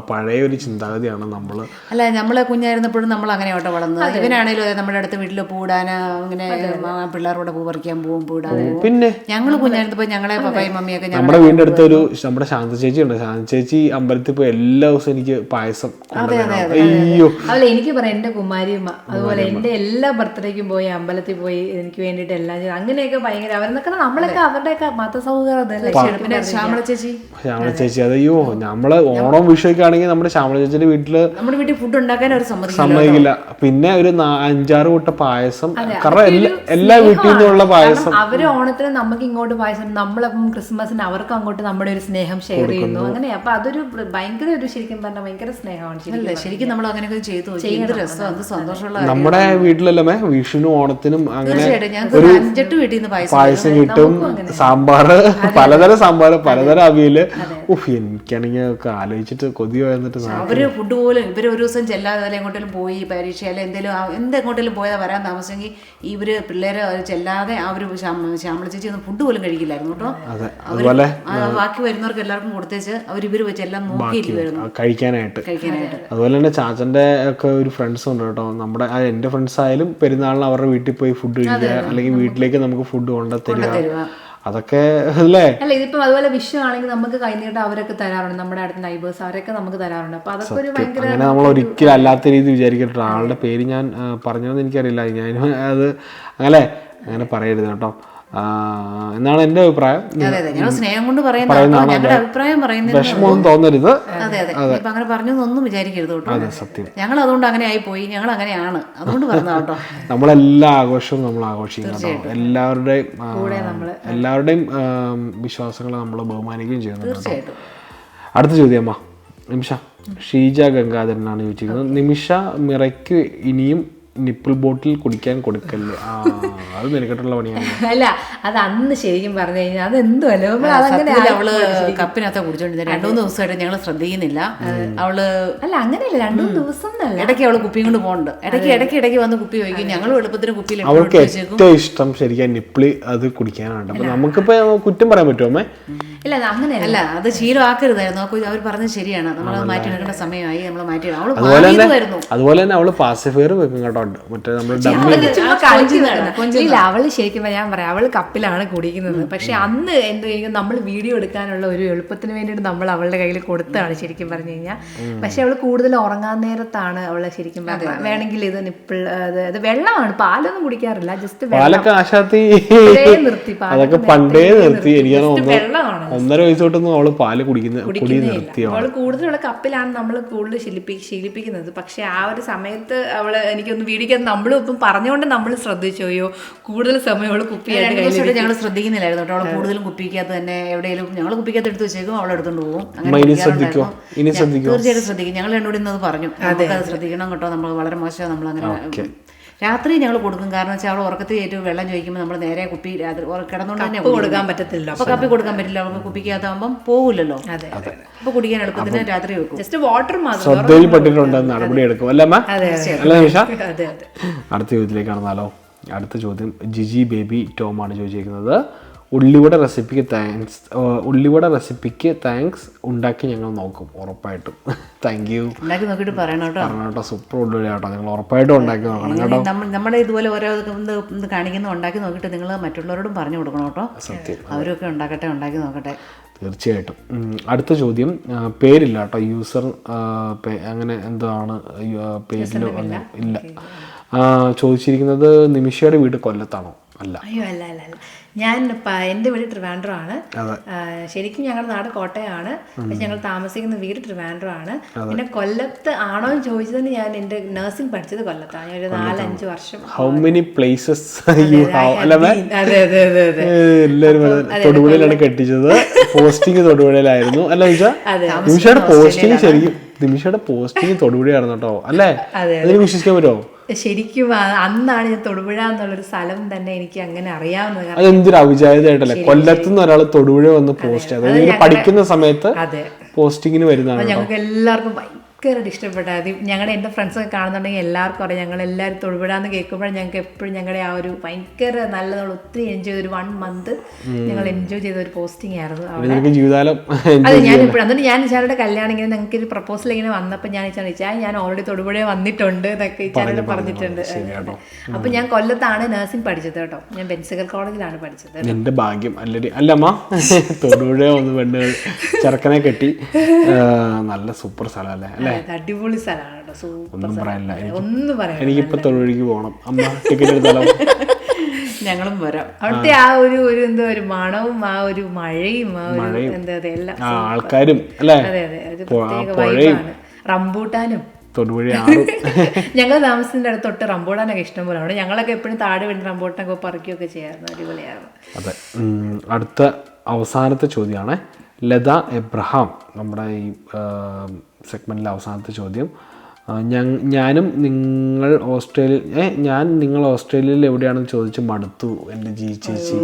പഴയ ഒരു ചിന്താഗതിയാണ് നമ്മൾ അല്ല നമ്മൾ കുഞ്ഞായിരുന്നപ്പോഴും നമ്മൾ അങ്ങനെ ഓട്ടോ വളർന്നത് ഇവനാണേലും അതെ നമ്മുടെ അടുത്ത വീട്ടിൽ പൂടാന അങ്ങനെ പിള്ളേരോടെ പൂ പറിക്കാൻ പോകും പൂടാൻ പിന്നെ? ഞങ്ങൾ കുഞ്ഞായിരുന്നപ്പോൾ ഞങ്ങളെ പപ്പയും മമ്മിയൊക്കെ നമ്മുടെ വീടിന്റെ അടുത്ത് ഒരു നമ്മുടെ ശാന്ത ചേച്ചി ഉണ്ട്. ശാന്ത ചേച്ചി അമ്പലത്തിൽ പോയി എല്ലാ ദിവസവും എനിക്ക് പായസം. അയ്യോ. അതുപോലെ എനിക്ക് പറയാം എന്റെ കുമാരിയമ്മ അതുപോലെ എന്റെ എല്ലാ ബർത്ത്ഡേക്കും പോയി അമ്പലത്തിൽ പോയി എനിക്ക് വേണ്ടിട്ട് എല്ലാം ചെയ്തു. അങ്ങനെയൊക്കെ ഭയങ്കര അവരെന്നൊക്കെ നമ്മളൊക്കെ അവരുടെയൊക്കെ മതസൗഹൃദം പിന്നെ ശ്യാമള ചേച്ചി. ശ്യാമള ചേച്ചി അത് അയ്യോ നമ്മൾ ഓണം വിഷുവൊക്കെ ആണെങ്കിൽ നമ്മുടെ ശ്യാമള ചേച്ചിയുടെ വീട്ടിൽ നമ്മുടെ വീട്ടിൽ ഫുഡ് ഉണ്ടാക്കാൻ ഒരു സമ്മതിക്കില്ല പിന്നെ ഒരു അഞ്ചാറ് കൂട്ട പായസം. കാരണം എല്ലാ വീട്ടിൽ നിന്നുള്ള പായസം. അവർ ഓണത്തിന് നമുക്ക് ഇങ്ങോട്ട് പായസം നമ്മളപ്പം ക്രിസ്മസിന് അവർക്ക് അങ്ങോട്ട് നമ്മുടെ ഒരു സ്നേഹം ഷെയർ ചെയ്യുന്നു. അങ്ങനെ അപ്പൊ അതൊരു ഭയങ്കര ഒരു ശരിക്കും പറഞ്ഞാൽ ഭയങ്കര സ്നേഹമാണ് ശരിക്കും നമ്മൾ അങ്ങനെയൊക്കെ ചെയ്തു. സന്തോഷമുള്ള നമ്മുടെ വീട്ടിലല്ലേ വിഷുവിനും ഓണത്തിനും അങ്ങനെ ഒരു അഞ്ചെട്ട് വീട്ടിൽ നിന്ന് പായസം കിട്ടും. സാമ്പാറ് പലതരം സാമ്പാറ് പലതരം അവിയൽ. ഉഫ് എനിക്കാണെങ്കിൽ ഒക്കെ ആലോചിച്ചിട്ട് കൊതി വന്നിട്ട് അവർ ഫുഡ് പോലും ഇവർ ഒരു ദിവസം ചെല്ലാതെ എങ്ങോട്ടെങ്കിലും പോയി പരീക്ഷ അല്ലെ എന്തെങ്കിലും എന്തെങ്ങോട്ടെങ്കിലും പോയാൽ വരാൻ താമസിച്ചെങ്കിൽ ഇവർ പിള്ളേരെ ചെല്ലാതെ അവർ ശ്യാമ- ശ്യാമള ചേച്ചി ഒന്നും ഫുഡ് പോലും കേട്ടോ. അതുപോലെ ബാക്കി വരുന്നവർക്ക് എല്ലാവർക്കും കൊടുത്തേച്ച് അവർ വെച്ച് എല്ലാം നോക്കിയിരിക്കുമായിരുന്നു കഴിക്കാനായിട്ട്. കഴിക്കാനായിട്ട്. അതുപോലെ തന്നെ ചാച്ചന്റെ ഒക്കെ ഒരു ഫ്രണ്ട്സ് ഉണ്ട് കേട്ടോ. നമ്മുടെ എന്റെ ഫ്രണ്ട്സ് ആയാലും പെരുന്നാളിന് അവരുടെ വീട്ടിൽ പോയി ഫുഡ് കഴിക്കുക അല്ലെങ്കിൽ വീട്ടിലേക്ക് നമുക്ക് ഫുഡ് കൊണ്ടുതരിക. തരുക. അതൊക്കെ അല്ലേ? അല്ല ഇതിപ്പോ അതുപോലെ വിഷു ആണെങ്കിൽ നമുക്ക് കൈനീട്ടം അവരൊക്കെ തരാറുണ്ട്. നമ്മുടെ അടുത്ത നൈബേഴ്സ് അവരൊക്കെ നമുക്ക് തരാറുണ്ട്. അപ്പൊ അതൊക്കെ ഒരു ഭയങ്കര അങ്ങനെ നമ്മൾ ഒരിക്കലും അല്ലാത്ത രീതി വിചാരിക്കട്ടെ ആളുടെ പേര് ഞാൻ പറഞ്ഞതെന്ന് എനിക്കറിയില്ല. ഞാൻ അത് അങ്ങനെ അങ്ങനെ പറയരുത് കേട്ടോ. എന്നാണ് എന്റെ അഭിപ്രായം. സ്നേഹം കൊണ്ട് പറയുന്നതാണ് വിഷമമൊന്നും തോന്നരുത്. അങ്ങനെ പറഞ്ഞൊന്നും വിചാരിക്കരുത് കേട്ടോ. സത്യം. ഞങ്ങൾ അതുകൊണ്ട് അങ്ങനെ ആയി പോയി ഞങ്ങൾ അങ്ങനെയാണ്. അതുകൊണ്ട് പറഞ്ഞതാ കേട്ടോ. നമ്മളെല്ലാ ആഘോഷവും നമ്മൾ ആഘോഷിക്കുന്നു എല്ലാവരുടെയും എല്ലാവരുടെയും വിശ്വാസങ്ങളെ നമ്മൾ ബഹുമാനിക്കുകയും ചെയ്യുന്നു അടുത്ത ചോദ്യം അമ്മ. നിമിഷ. ഷീജ ഗംഗാധരനാണ് ചോദിച്ചിരിക്കുന്നത്. നിമിഷ മിറയ്ക്ക് ഇനിയും നിപ്പിൾ ബോട്ടിൽ കുടിക്കാൻ കൊടുക്കല്ലേ? ആ അത് പണിയാണ്. അല്ല അത് അന്ന് ശരിക്കും പറഞ്ഞു കഴിഞ്ഞാൽ അത് എന്തുമല്ലോ അതങ്ങനെ അവൾ കപ്പിനകത്ത് കുടിച്ചോണ്ടിരുന്നത് രണ്ടു മൂന്ന് ദിവസമായിട്ട് ഞങ്ങൾ ശ്രദ്ധിക്കുന്നില്ല. അവൾ അല്ല അങ്ങനെയല്ല. രണ്ടു മൂന്ന് ദിവസം ഇടയ്ക്ക് അവൾ കുപ്പിയും കൊണ്ട് പോകണ്ടോ. ഇടയ്ക്ക് ഇടയ്ക്ക് ഇടയ്ക്ക് വന്ന് കുപ്പി വയ്ക്കും ഞങ്ങൾ എളുപ്പത്തിന് കുപ്പിയിൽ അവൾക്ക് ഏറ്റവും ഇഷ്ടം ശരിക്കും നിപ്പിളി അത് കുടിക്കാനാണ്. അപ്പൊ നമുക്കിപ്പോ കുറ്റം പറയാൻ പറ്റുമോ അമ്മേ? ഇല്ല അങ്ങനെയല്ല. അല്ല അത് ശീലമാക്കരുതായിരുന്നു. നോക്കൂ അവർ പറഞ്ഞത് ശരിയാണ്. നമ്മൾ മാറ്റി മാറ്റിയെടുക്കേണ്ട സമയമായി നമ്മൾ മാറ്റി അവൾ അതുപോലെ തന്നെ മാറിയതുമായിരുന്നു അതുപോലെ തന്നെ അവൾ പാസിഫയർ വെക്കും കേട്ടോ. മറ്റേ നമ്മൾ. ഇല്ല അവൾ ശരിക്കും ഞാൻ പറയാം അവൾ കപ്പിലാണ് കുടിക്കുന്നത്. പക്ഷെ അന്ന് എന്ത് ചെയ്യും നമ്മൾ വീഡിയോ എടുക്കാനുള്ള ഒരു എളുപ്പത്തിന് വേണ്ടിയിട്ട് നമ്മൾ അവളുടെ കയ്യിൽ കൊടുത്തതാണ് ശരിക്കും പറഞ്ഞു കഴിഞ്ഞാൽ പക്ഷെ അവൾ കൂടുതൽ ഉറങ്ങാൻ നേരത്താണ് അവൾ ശരിക്കും പറഞ്ഞത്. വേണമെങ്കിൽ ഇത് നിപ്പിൾ അത് അത് വെള്ളമാണ്. പാലൊന്നും കുടിക്കാറില്ല. ജസ്റ്റ് പാലൊക്കെ നിർത്തി പാലൊക്കെ അതൊക്കെ പണ്ടേ നിർത്തി. എനിക്ക് വെള്ളമാണ്. ഒന്നര വയസ്സ് തൊട്ടൊന്നും അവൾ പാൽ കുടിക്കുന്ന കുടി നിർത്തിയോ അവൾ കൂടുതലുള്ള കപ്പിലാണ് നമ്മൾ കൂടുതൽ ശീലിപ്പി ശീലിപ്പിക്കുന്നത്. പക്ഷെ ആ ഒരു സമയത്ത് അവൾ എനിക്കൊന്ന് വീടിക്കാൻ നമ്മളും ഇപ്പം പറഞ്ഞുകൊണ്ട് നമ്മൾ ശ്രദ്ധിച്ചു. അയ്യോ കൂടുതൽ സമയം അവൾ കുപ്പിയായിട്ട് ഞങ്ങൾ ശ്രദ്ധിക്കുന്നില്ലായിരുന്നു കേട്ടോ. അവളെ കൂടുതലും കുപ്പിക്കകത്ത് തന്നെ എവിടെയെങ്കിലും ഞങ്ങൾ കുപ്പിക്കകത്ത് എടുത്ത് വെച്ചേക്കും അവളെ എടുത്തോണ്ട് പോകും. അമ്മ ഇനി ശ്രദ്ധിക്കോ? ഇനി ഞാൻ ശ്രദ്ധിക്കോ? തീർച്ചയായിട്ടും ശ്രദ്ധിക്കും. ഞങ്ങൾ രണ്ടുകൂടി ഇന്നത് പറഞ്ഞു. അത്. ശ്രദ്ധിക്കണം കേട്ടോ. നമ്മൾ വളരെ മോശം നമ്മൾ അങ്ങനെ രാത്രി ഞങ്ങൾ കൊടുക്കും. കാരണം വെച്ചാൽ അവൾ ഉറക്കത്തിൽ ഏറ്റവും വെള്ളം ചോദിക്കുമ്പോൾ നമ്മൾ നേരെ കുപ്പി രാത്രി ഉറ- കിടന്നുകൊണ്ട് തന്നെ കൊടുക്കാൻ പറ്റത്തില്ല അപ്പൊ കപ്പി കൊടുക്കാൻ പറ്റില്ല. അവൾക്ക് കുപ്പിക്കകത്താകുമ്പോൾ പോകില്ലല്ലോ. അതെ കുടിക്കാൻ എളുപ്പത്തിന് രാത്രി വെക്കും. ജസ്റ്റ് വാട്ടർ മാത്രം. ശ്രദ്ധയിൽപ്പെട്ടിട്ടുണ്ട് നടപടി എടുക്കും. അല്ലേ അമ്മ? അതെ അതെ. അടുത്ത ചോദ്യത്തിലേക്ക് കടന്നാലോ. അടുത്ത ചോദ്യം ജിജി ബേബി ടോം ആണ് ചോദിച്ചിരിക്കുന്നത്. ഉള്ളിവട റെസിപ്പിക്ക് താങ്ക്സ് ഉള്ളിവട റെസിപ്പിക്ക് താങ്ക്സ് ഉണ്ടാക്കി ഞങ്ങൾ നോക്കും ഉറപ്പായിട്ടും. താങ്ക് യു ഉണ്ടാക്കി നോക്കിയിട്ട് പറയണം കേട്ടോ. പറയണം കേട്ടോ. സൂപ്പർ ഉള്ളിവട കേട്ടോ. നിങ്ങൾ ഉറപ്പായിട്ടും ഉണ്ടാക്കി നോക്കണം കേട്ടോ. നമ്മുടെ ഇതുപോലെ ഓരോ ഇത് കാണിക്കുന്ന ഉണ്ടാക്കി നോക്കിയിട്ട് നിങ്ങൾ മറ്റുള്ളവരോടും പറഞ്ഞു കൊടുക്കണം കേട്ടോ. സത്യം. അവരൊക്കെ ഉണ്ടാക്കട്ടെ ഉണ്ടാക്കി നോക്കട്ടെ. തീർച്ചയായിട്ടും. അടുത്ത ചോദ്യം പേരില്ല കേട്ടോ. യൂസർ അങ്ങനെ എന്താണ് പേരിൽ ഇല്ല. ചോദിച്ചിരിക്കുന്നത് നിമിഷയുടെ വീട് കൊല്ലത്താണോ? അല്ല. അയ്യോ അല്ല അല്ല അല്ല. ഞാൻ എന്റെ വീട് ട്രിവാൻഡ്രോ ആണ് ശരിക്കും ഞങ്ങളുടെ നാട് കോട്ടയാണ്. പക്ഷെ ഞങ്ങൾ താമസിക്കുന്ന വീട് ട്രിവാൻഡ്രോ ആണ് പിന്നെ കൊല്ലത്ത് ആണോ എന്ന് ചോദിച്ചതിന് ഞാൻ എന്റെ നഴ്സിംഗ് പഠിച്ചത് കൊല്ലത്താണ് ഒരു നാലഞ്ച് വർഷം ഹൗ മെനി പ്ലേസസ് അതെ അതെ അതെ അതെ തൊടുപുഴയിലാണ് കെട്ടിച്ചത്. പോസ്റ്റിംഗ് തൊടുപുഴയിലായിരുന്നു. അല്ല പോസ്റ്റിംഗ് ശരിക്കും നിമിഷയുടെ പോസ്റ്റിംഗ് തൊടുപുഴയായിരുന്നു കേട്ടോ. അല്ലേ? അതിന് വിശ്വസിക്കാൻ പറ്റുമോ? ശരിക്കും അന്നാണ് ഞാൻ തൊടുപുഴ എന്നുള്ളൊരു സ്ഥലം തന്നെ എനിക്ക് അങ്ങനെ അറിയാവുന്നത് അതെന്തൊരു അവിചാരിതമായിട്ടല്ലേ കൊല്ലത്തുനിന്ന് ഒരാൾ തൊടുപുഴ വന്ന് പോസ്റ്റ് അതായത് പഠിക്കുന്ന സമയത്ത് പോസ്റ്റിങ്ങിന് വരുന്നതാണ് ഞങ്ങൾക്ക് എല്ലാവർക്കും ഭയങ്കരമായിട്ട് ഇഷ്ടപ്പെട്ട. അത് ഞങ്ങളുടെ എന്റെ ഫ്രണ്ട്സൊക്കെ കാണുന്നുണ്ടെങ്കിൽ എല്ലാവർക്കും അറിയാം. ഞങ്ങൾ എല്ലാവരും കേൾക്കുമ്പോഴും ഞങ്ങൾക്ക് എപ്പോഴും ഞങ്ങളുടെ ആ ഒരു ഭയങ്കര നല്ല നമ്മൾ ഒത്തിരി എൻജോയ് ചെയ്ത ഒരു വൺ മന്ത് ഞങ്ങൾ എൻജോയ് ചെയ്ത ഒരു പോസ്റ്റിംഗ് ആയിരുന്നു അതെ ഞാൻ എപ്പോഴും എന്നിട്ട് ഞാൻ ഇച്ചാരുടെ കല്യാണം ഇങ്ങനെ ഞങ്ങൾക്ക് ഒരു പ്രപ്പോസൽ ഇങ്ങനെ വന്നപ്പോൾ ഞാൻ ഇച്ചാൻ ഇച്ചാൻ ഞാൻ ഓൾറെഡി തൊടുപുഴ വന്നിട്ടുണ്ട് എന്നൊക്കെ ഇച്ചാനോട് പറഞ്ഞിട്ടുണ്ട്. അപ്പൊ ഞാൻ കൊല്ലത്താണ് നഴ്സിംഗ് പഠിച്ചത് കേട്ടോ. ഞാൻ ബെൻസിക്കൽ കോളേജിലാണ് പഠിച്ചത് എന്റെ ഭാഗ്യം. അല്ലടി അല്ലമ്മ. തൊടുപുഴ ഒന്ന് പെണ്ണ് ചെറുക്കനെ കെട്ടി. നല്ല സൂപ്പർ സ്ഥലം അല്ലേ? അല്ലേ? അടിപൊളി സ്ഥലമാണ് കേട്ടോ. സൂപ്പർ ഒന്നും പറയാനില്ല. എനിക്ക് ഒന്നും പറയാം എനിക്കിപ്പോ തൊടുപുഴയ്ക്ക് പോകണം. അമ്മ ടിക്കറ്റ് എടുത്താലോ? ഞങ്ങളും വരാം. അവിടുത്തെ ആ. ഒരു ഒരു എന്താ ഒരു മണവും ആ ഒരു മഴയും ആ ഒരു എന്താ അതെ എല്ലാം ആൾക്കാരും അല്ലേ? അതെ അതെ ഒരു പ്രത്യേക. വൈബാണ്. റംബൂട്ടാനും. ഞങ്ങൾ താമസത്തിന്റെ അടുത്ത് തൊട്ട് റംബൂട്ടാനൊക്കെ ഇഷ്ടം പോലെ. ആണ് ഞങ്ങളൊക്കെ എപ്പോഴും താഴെ വേണ്ടി റംബൂട്ടാനൊക്കെ പറിക്കുകയൊക്കെ ചെയ്യാറുണ്ട്. അടിപൊളിയായിരുന്നു. അതെ. അടുത്ത അവസാനത്തെ ചോദ്യമാണ്. ലത എബ്രഹാം നമ്മുടെ ഈ സെഗ്മെന്റിലെ അവസാനത്തെ ചോദ്യം. ഞാനും നിങ്ങൾ ഓസ്ട്രേലിയ ഏ ഞാൻ നിങ്ങൾ ഓസ്ട്രേലിയയിൽ എവിടെയാണെന്ന് ചോദിച്ച് മടുത്തു എന്റെ ജി ചേച്ചി.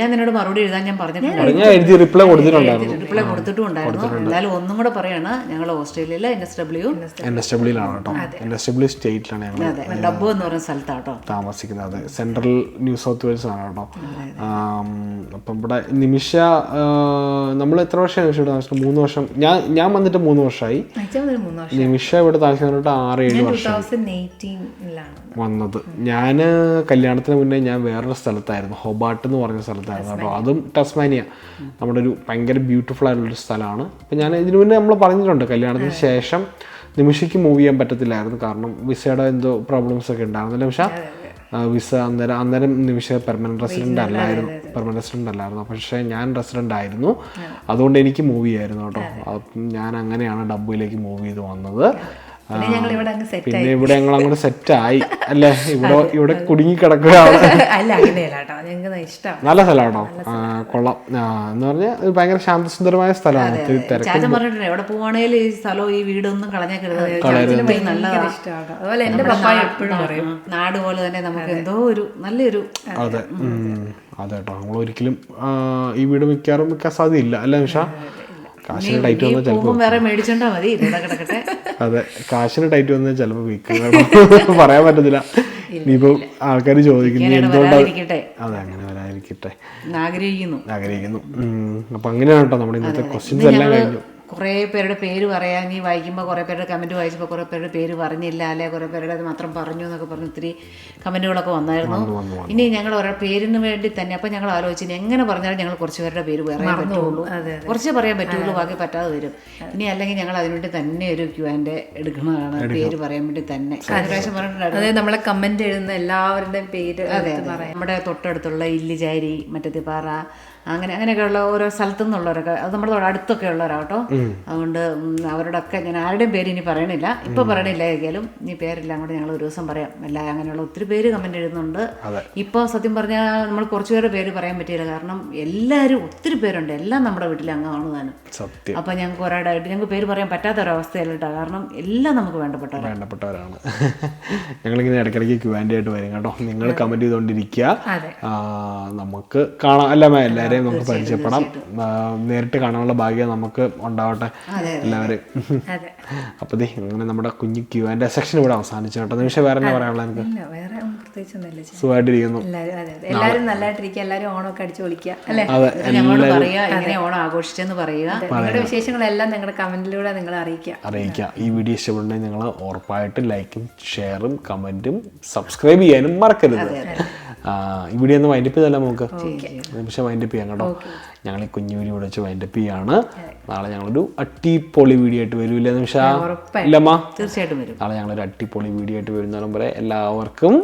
ഞാൻ നിന്നോട് മറുപടി എഴുതാൻ ഞാൻ പറഞ്ഞിട്ടുണ്ട്. ഞാൻ എഴുതി റിപ്ലൈ കൊടുത്തിട്ടുണ്ടായിരുന്നു. റിപ്ലൈ കൊടുത്തിട്ടും ഉണ്ടായിരുന്നു എന്തായാലും ഒന്നും കൂടെ പറയാണ് ഞങ്ങൾ ഓസ്ട്രേലിയയിലെ N S W N S ഡബ്ല്യൂലാണ് കേട്ടോ. എൻ എസ് ഡബ്ല്യൂ സ്റ്റേറ്റിലാണ് ഞങ്ങൾ എന്ന് പറയുന്ന സ്ഥലത്താട്ടോ. താമസിക്കുന്നത്. സെൻട്രൽ ന്യൂ സൗത്ത് വെയിൽസ് ആണ് കേട്ടോ. അപ്പം ഇവിടെ നിമിഷ നമ്മൾ എത്ര വർഷം നിമിഷ മൂന്ന് വർഷം. ഞാൻ ഞാൻ വന്നിട്ട് മൂന്ന് വർഷമായി. നിമിഷ ഇവിടെ താമസിച്ചിട്ട് ആറ് ഏഴ് വർഷം. വന്നത്. ഞാൻ കല്യാണത്തിന് മുന്നേ ഞാൻ വേറൊരു സ്ഥലത്തായിരുന്നു. ഹൊബാട്ട് എന്ന് പറഞ്ഞ സ്ഥലത്തായിരുന്നു കേട്ടോ. അതും ടസ്മാനിയ നമ്മുടെ ഒരു ഭയങ്കര ബ്യൂട്ടിഫുൾ ആയിട്ടുള്ളൊരു സ്ഥലമാണ്. അപ്പം ഞാൻ ഇതിനു മുന്നേ നമ്മൾ പറഞ്ഞിട്ടുണ്ട് കല്യാണത്തിന് ശേഷം നിമിഷയ്ക്ക് മൂവ് ചെയ്യാൻ പറ്റത്തില്ലായിരുന്നു. കാരണം വിസയുടെ എന്തോ പ്രോബ്ലംസ് ഒക്കെ ഉണ്ടായിരുന്നില്ല പക്ഷേ വിസ അന്നേരം അന്നേരം നിമിഷ പെർമനന്റ് റെസിഡന്റ് അല്ലായിരുന്നു. പെർമനന്റ് റെസിഡന്റ് അല്ലായിരുന്നു. പക്ഷേ ഞാൻ റെസിഡന്റ് ആയിരുന്നു. അതുകൊണ്ട് എനിക്ക് മൂവ് ചെയ്യായിരുന്നു കേട്ടോ. ഞാൻ അങ്ങനെയാണ് ഡബ്ബയിലേക്ക് മൂവ് ചെയ്ത് വന്നത്. പിന്നെ ഞങ്ങൾ ഇവിടെ അങ്ങ് സെറ്റ് പിന്നെ ഇവിടെ ഞങ്ങൾ അങ്ങോട്ട് സെറ്റ് ആയി. അല്ലേ? ഇവിടെ ഇവിടെ കുടുങ്ങി കിടക്കുകയാണ് അല്ല അങ്ങനെയല്ല നല്ല സ്ഥലമാണോ? കൊള്ളാം. എന്ന് പറഞ്ഞാൽ ഒരു ഭയങ്കര ശാന്തസുന്ദരമായ സ്ഥലമാണ്. പറഞ്ഞിട്ടുണ്ട് എവിടെ പോവാണേലും ഈ സ്ഥലവും ഈ വീടൊന്നും കളഞ്ഞേക്കരുത് അതുപോലെ എപ്പോഴും പറയും നാട് പോലെ തന്നെ നമുക്ക് എന്തോ ഒരു നല്ലൊരു അതെ. അതെ. കേട്ടോ. നമ്മൾ ഒരിക്കലും ഈ വീട് മിക്കാറും മിക്കാൻ സാധ്യതയില്ല. അല്ലേ നിഷ? കാശിന് ടൈറ്റ് വന്നാൽ ചിലപ്പോൾ വേറെ മേടിച്ചോണ്ടാ മതി. കിടക്കട്ടെ. അതെ കാശിന് ടൈറ്റ് വന്നാൽ ചിലപ്പോൾ വിൽക്കും പറയാൻ പറ്റത്തില്ല. ഇനിയിപ്പോ ആൾക്കാർ ചോദിക്കുന്നത് എന്തുകൊണ്ടാണ് അതെ അങ്ങനെ വരാതിരിക്കട്ടെ. ആഗ്രഹിക്കുന്നു. ആഗ്രഹിക്കുന്നു. അപ്പൊ അങ്ങനെയാണ് കേട്ടോ നമ്മുടെ ഇന്നത്തെ ക്വസ്റ്റ്യൻസ് എല്ലാം കഴിഞ്ഞു. കുറേ പേരുടെ പേര് പറയാൻ നീ വായിക്കുമ്പോൾ കുറേ പേരുടെ കമന്റ് വായിച്ചപ്പോൾ കുറേ പേരുടെ പേര് പറഞ്ഞില്ല അല്ലെ? കുറേ പേരുടെ അത് മാത്രം പറഞ്ഞു എന്നൊക്കെ പറഞ്ഞ് ഒത്തിരി കമന്റുകളൊക്കെ വന്നായിരുന്നു. ഇനി ഞങ്ങൾ ഓരോ പേരിന് വേണ്ടി തന്നെ അപ്പം ഞങ്ങൾ ആലോചിച്ചു എങ്ങനെ പറഞ്ഞാലും ഞങ്ങൾ കുറച്ച് പേരുടെ പേര് പറയാൻ പറ്റുള്ളൂ. കുറച്ച് പറയാൻ പറ്റുള്ളൂ ബാക്കി പറ്റാതെ വരും. ഇനി അല്ലെങ്കിൽ ഞങ്ങൾ അതിനുവേണ്ടി തന്നെ ഒരു ക്യൂ ആൻഡ് എടുക്കുന്നതാണ് പേര് പറയാൻ വേണ്ടി തന്നെ. അതെ. പ്രാവശ്യം പറഞ്ഞിട്ടുണ്ടായിരുന്നു അതായത് നമ്മളെ കമന്റ് എഴുതുന്ന എല്ലാവരുടെയും പേര് അതെ അതെ നമ്മുടെ തൊട്ടടുത്തുള്ള ഇല്ലിചാരി മറ്റത്തിപ്പാറ അങ്ങനെ അങ്ങനെയൊക്കെയുള്ള ഓരോ സ്ഥലത്തു നിന്നുള്ളവരൊക്കെ അത് നമ്മുടെ അടുത്തൊക്കെ ഉള്ളവരാട്ടോ അതുകൊണ്ട് അവരോടൊക്കെ ഞാൻ ആരുടെയും പേര് ഇനി പറയണില്ല. ഇപ്പൊ പറയണില്ല ഏതായാലും ഈ പേരെല്ലാം കൂടെ ഞങ്ങൾ ഒരു ദിവസം പറയാം. എല്ലാ അങ്ങനെയുള്ള ഒത്തിരി പേര് കമന്റ് എഴുതുന്നുണ്ട്. ഇപ്പോൾ സത്യം പറഞ്ഞാൽ നമ്മൾ കുറച്ച് പേരുടെ പേര് പറയാൻ പറ്റിയില്ല. കാരണം എല്ലാവരും ഒത്തിരി പേരുണ്ട്. എല്ലാം നമ്മുടെ വീട്ടിലെ അംഗമാണ് താനും. സത്യം. അപ്പം ഞങ്ങൾക്ക് ഒരാടായിട്ട് ഞങ്ങൾക്ക് പേര് പറയാൻ പറ്റാത്ത ഒരവസ്ഥയല്ല കേട്ടോ കാരണം എല്ലാം നമുക്ക് വേണ്ടപ്പെട്ടവരാണ് വേണ്ടപ്പെട്ടവരാണ്. ഞങ്ങളിങ്ങനെ ഇടയ്ക്കിടയ്ക്ക് ക്യൂ ആൻഡ് ആയിട്ട് വരും കേട്ടോ. നിങ്ങൾ കമന്റ് ചെയ്തുകൊണ്ടിരിക്കുക. നമുക്ക് കാണാം. അല്ല മേ എല്ലാവരെയും നമുക്ക് പരിചയപ്പെടാം. നേരിട്ട് കാണാനുള്ള ഭാഗ്യം നമുക്ക് ഉണ്ടാവട്ടെ. എല്ലാവരും. അതെ. അപ്പൊ ദേ ഇങ്ങനെ നമ്മുടെ കുഞ്ഞു ക്യൂ ആൻഡ് സെക്ഷൻ ഇവിടെ അവസാനിച്ചു കേട്ടോ. നിമിഷം വേറെ എന്താ പറയാനുള്ള എനിക്ക്. സുഖമായിട്ടിരിക്കുന്നു. എല്ലാവരും അതെ അതെ. നല്ലതായിട്ടിരിക്കുക. എല്ലാവരും ഓണമൊക്കെ അടിച്ചു വിളിക്കുക അല്ലേ? അതെ ഞങ്ങളോട് പറയുക എങ്ങനെ ഓണം ആഘോഷിച്ചെന്ന് പറയുക. നിങ്ങളുടെ വിശേഷങ്ങളെല്ലാം നിങ്ങളുടെ കമന്റിലൂടെ നിങ്ങൾ അറിയിക്കുക. അറിയിക്കുക. ഈ വീഡിയോ ഇഷ്ടപ്പെട്ടുണ്ടെങ്കിൽ നിങ്ങൾ ഉറപ്പായിട്ട് ലൈക്കും ഷെയറും കമന്റും സബ്സ്ക്രൈബ് ചെയ്യാനും മറക്കരുത്. ആ, ഈ വീഡിയോ ഒന്ന് വൈൻഡപ്പ് ചെയ്തല്ലോ നമുക്ക് നിമിഷം വൈൻഡപ്പ് ചെയ്യാം കേട്ടോ. ഞങ്ങൾ ഈ കുഞ്ഞു വീഡിയോ വെച്ച് വൈൻഡപ്പ് ചെയ്യാണ്. നാളെ ഞങ്ങളൊരു അട്ടിപ്പൊളി വീഡിയോ ആയിട്ട് വരൂല്ലേ നിമിഷ? ഇല്ലമ്മ? തീർച്ചയായിട്ടും വരും. നാളെ ഞങ്ങളൊരു അട്ടിപ്പൊളി വീഡിയോ ആയിട്ട് വരുന്ന വരെ എല്ലാവർക്കും